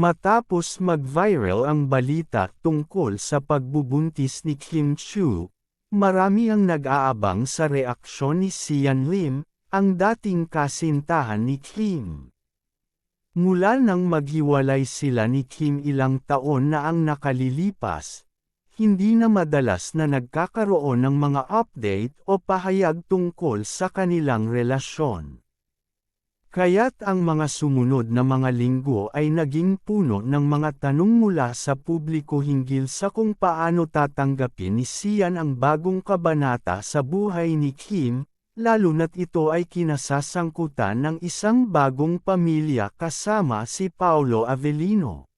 Matapos mag-viral ang balita tungkol sa pagbubuntis ni Kim Chu, marami ang nag-aabang sa reaksyon ni Sian Lim, ang dating kasintahan ni Kim. Mula nang maghiwalay sila ni Kim ilang taon na ang nakalilipas, hindi na madalas na nagkakaroon ng mga update o pahayag tungkol sa kanilang relasyon. Kaya't ang mga sumunod na mga linggo ay naging puno ng mga tanong mula sa publiko hinggil sa kung paano tatanggapin ni Sian ang bagong kabanata sa buhay ni Kim, lalo na't ito ay kinasasangkutan ng isang bagong pamilya kasama si Paolo Avellino.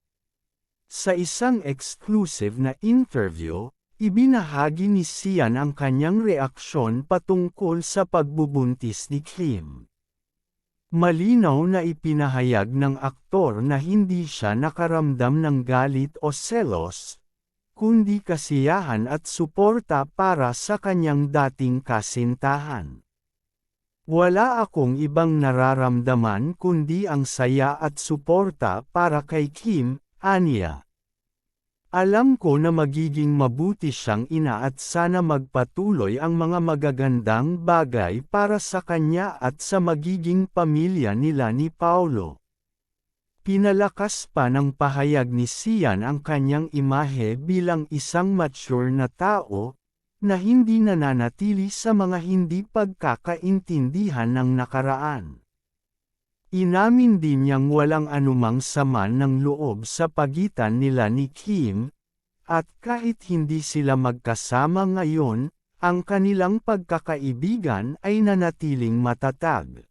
Sa isang exclusive na interview, ibinahagi ni Sian ang kanyang reaksyon patungkol sa pagbubuntis ni Kim. Malinaw na ipinahayag ng aktor na hindi siya nakaramdam ng galit o selos, kundi kasiyahan at suporta para sa kanyang dating kasintahan. Wala akong ibang nararamdaman kundi ang saya at suporta para kay Kim, Anya. Alam ko na magiging mabuti siyang ina at sana magpatuloy ang mga magagandang bagay para sa kanya at sa magiging pamilya nila ni Paulo. Pinalakas pa ng pahayag ni Sian ang kanyang imahe bilang isang mature na tao, na hindi nananatili sa mga hindi pagkakaintindihan ng nakaraan. Inamin din niyang walang anumang sama ng loob sa pagitan nila ni Kim, at kahit hindi sila magkasama ngayon, ang kanilang pagkakaibigan ay nanatiling matatag.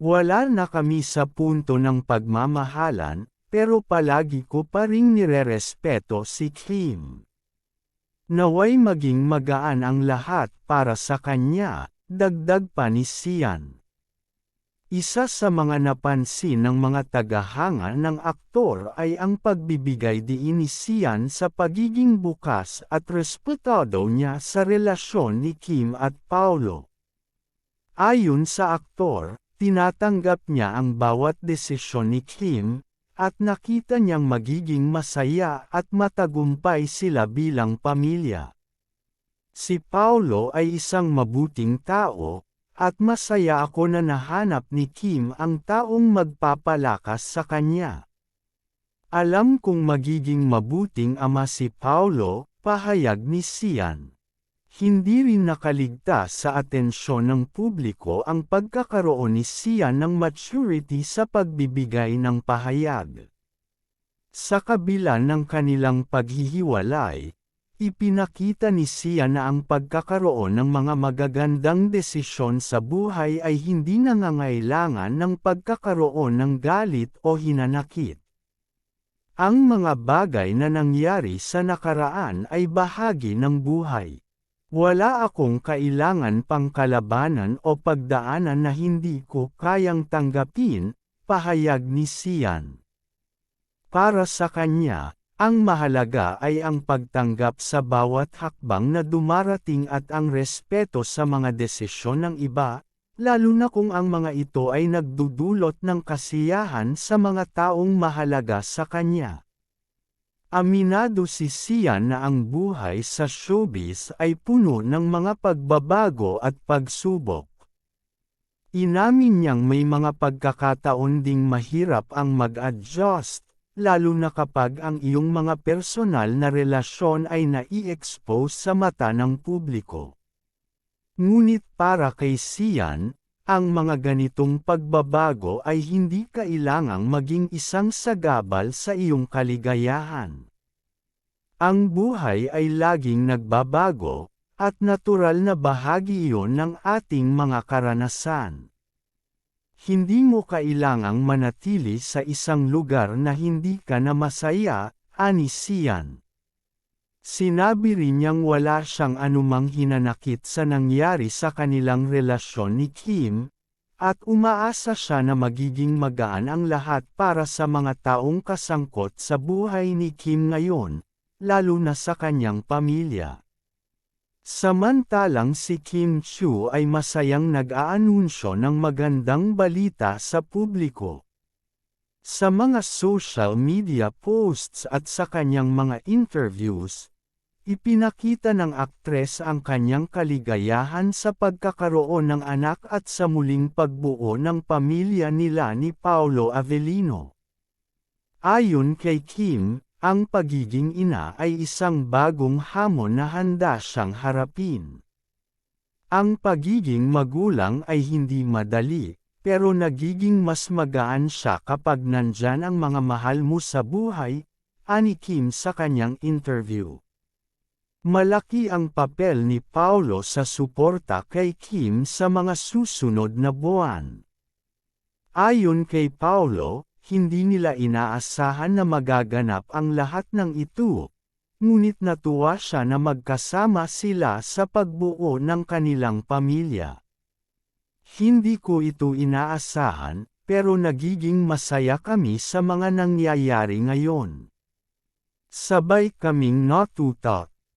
Wala na kami sa punto ng pagmamahalan, pero palagi ko pa ring nirerespeto si Kim. Naway maging magaan ang lahat para sa kanya, dagdag pa ni Sian. Isa sa mga napansin ng mga tagahanga ng aktor ay ang pagbibigay diinisiyan sa pagiging bukas at respetado niya sa relasyon ni Kim at Paulo. Ayon sa aktor, tinatanggap niya ang bawat desisyon ni Kim, at nakita niyang magiging masaya at matagumpay sila bilang pamilya. Si Paulo ay isang mabuting tao, at masaya ako na nahanap ni Kim ang taong magpapalakas sa kanya. Alam kong magiging mabuting ama si Paulo, pahayag ni Sian. Hindi rin nakaligtas sa atensyon ng publiko ang pagkakaroon ni Sian ng maturity sa pagbibigay ng pahayag. Sa kabila ng kanilang paghihiwalay, Ipinakita ni Sia na ang pagkakaroon ng mga magagandang desisyon sa buhay ay hindi nangangailangan ng pagkakaroon ng galit o hinanakit. Ang mga bagay na nangyari sa nakaraan ay bahagi ng buhay. Wala akong kailangan pang kalabanan o pagdaanan na hindi ko kayang tanggapin, pahayag ni Sian. Para sa kanya, ang mahalaga ay ang pagtanggap sa bawat hakbang na dumarating at ang respeto sa mga desisyon ng iba, lalo na kung ang mga ito ay nagdudulot ng kasiyahan sa mga taong mahalaga sa kanya. Aminado si Sian na ang buhay sa showbiz ay puno ng mga pagbabago at pagsubok. Inamin niyang may mga pagkakataon ding mahirap ang mag-adjust, lalo na kapag ang iyong mga personal na relasyon ay nai-expose sa mata ng publiko. Ngunit para kay Sian, ang mga ganitong pagbabago ay hindi kailangang maging isang sagabal sa iyong kaligayahan. Ang buhay ay laging nagbabago, at natural na bahagi iyon ng ating mga karanasan. Hindi mo kailangang manatili sa isang lugar na hindi ka na masaya, ani Sian. Sinabi rin niyang wala siyang anumang hinanakit sa nangyari sa kanilang relasyon ni Kim, at umaasa siya na magiging magaan ang lahat para sa mga taong kasangkot sa buhay ni Kim ngayon, lalo na sa kanyang pamilya. Samantalang si Kim Chu ay masayang nag-aanunsyo ng magandang balita sa publiko. Sa mga social media posts at sa kanyang mga interviews, ipinakita ng aktres ang kanyang kaligayahan sa pagkakaroon ng anak at sa muling pagbuo ng pamilya nila ni Paolo Avellino. Ayon kay Kim, ang pagiging ina ay isang bagong hamon na handa siyang harapin. Ang pagiging magulang ay hindi madali, pero nagiging mas magaan siya kapag nandyan ang mga mahal mo sa buhay, ani Kim sa kanyang interview. Malaki ang papel ni Paulo sa suporta kay Kim sa mga susunod na buwan. Ayon kay Paulo, hindi nila inaasahan na magaganap ang lahat ng ito, ngunit natuwa siya na magkasama sila sa pagbuo ng kanilang pamilya. Hindi ko ito inaasahan, pero nagiging masaya kami sa mga nangyayari ngayon. Sabay kaming natutok.